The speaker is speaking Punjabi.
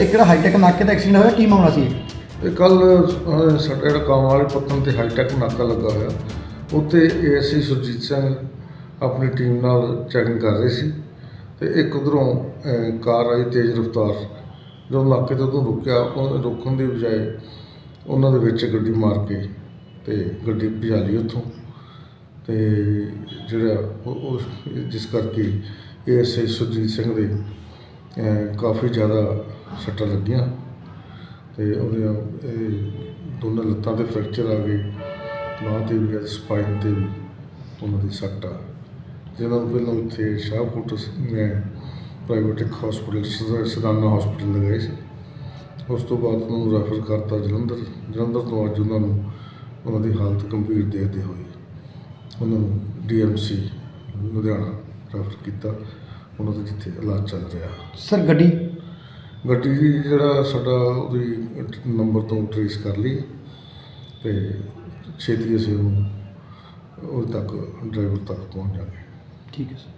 ਇੱਕ ਜਿਹੜਾ ਹਾਈਟੈਕ ਨਾਕੇ ਦਾ ਐਕਸੀਡੈਂਟ ਹੋਇਆ, ਕੀ ਮਾਮਲਾ ਸੀ? ਤੇ ਕੱਲ ਸਾਡਾ ਜਿਹੜਾ ਕੰਮ ਵਾਲੇ ਪੱਤਨ ਤੇ ਹਾਈਟੈਕ ਨਾਕਾ ਲੱਗਾ ਹੋਇਆ। ਉੱਥੇ ਏਐਸਸੀ ਸੁਰਜੀਤ ਸਿੰਘ ਆਪਣੀ ਟੀਮ ਨਾਲ ਚੈਕਿੰਗ ਕਰ ਰਹੇ ਸੀ ਤੇ ਇੱਕ ਉਧਰੋਂ ਕਾਰ ਆਈ ਤੇਜ਼ ਰਫ਼ਤਾਰ। ਜਦੋਂ ਨਾਕੇ ਤੋਂ ਉਹਨੂੰ ਰੁਕਿਆ, ਉਹ ਰੋਕਣ ਦੀ ਬਜਾਏ ਉਹਨਾਂ ਦੇ ਵਿੱਚ ਗੱਡੀ ਮਾਰ ਕੇ ਤੇ ਗੱਡੀ ਭਜਾ ਲਈ ਉੱਥੋਂ। ਤੇ ਜਿਹੜਾ ਉਹ, ਉਹ- ਜਿਸ ਕਰਕੇ ਏਐਸਆਈ ਸੁਰਜੀਤ ਸਿੰਘ ਦੇ ਕਾਫੀ ਜ਼ਿਆਦਾ ਸੱਟਾਂ ਲੱਗੀਆਂ ਤੇ ਉਹਦੀਆਂ ਇਹ ਦੋਨਾਂ ਲੱਤਾਂ ਤੇ ਫ੍ਰੈਕਚਰ ਆ ਗਏ ਬਾਂਹ ਤੇ ਵੀ ਸਪਾਈਨ ਤੇ ਵੀ ਉਹਨਾਂ ਦੀ ਸੱਟ ਆ। ਜਿਹਨਾਂ ਨੂੰ ਪਹਿਲਾਂ ਇੱਥੇ ਸ਼ਾਹਕੋਟ ਮੈਂ ਪ੍ਰਾਈਵੇਟ ਇੱਕ ਹਸਪੀਟਲ ਸਦਾਨਾ ਹਸਪੀਟਲ ਲਗਾਏ ਸੀ। ਉਸ ਤੋਂ ਬਾਅਦ ਉਹਨਾਂ ਨੂੰ ਰੈਫਰ ਕਰਤਾ ਜਲੰਧਰ। ਜਲੰਧਰ ਤੋਂ ਅੱਜ ਉਹਨਾਂ ਨੂੰ ਉਹਨਾਂ ਦੀ ਹਾਲਤ ਗੰਭੀਰ ਦੇਖਦੇ ਹੋਏ ਉਹਨਾਂ ਨੂੰ ਡੀਐਮਸੀ ਲੁਧਿਆਣਾ ਰੈਫਰ ਕੀਤਾ। ਉਹਨਾਂ ਦਾ ਜਿੱਥੇ ਇਲਾਜ ਚੱਲ ਰਿਹਾ। ਸਰ, ਗੱਡੀ ਗੱਡੀ ਜਿਹੜਾ ਸਾਡਾ ਉਹਦੀ ਨੰਬਰ ਤੋਂ ਟਰੇਸ ਕਰ ਲਈ ਤੇ ਛੇਤੀ ਅਸੀਂ ਉਹਨੂੰ, ਉਹ ਤੱਕ ਡਰਾਈਵਰ ਤੱਕ ਪਹੁੰਚ ਜਾਵਾਂਗੇ। ਠੀਕ ਹੈ ਸਰ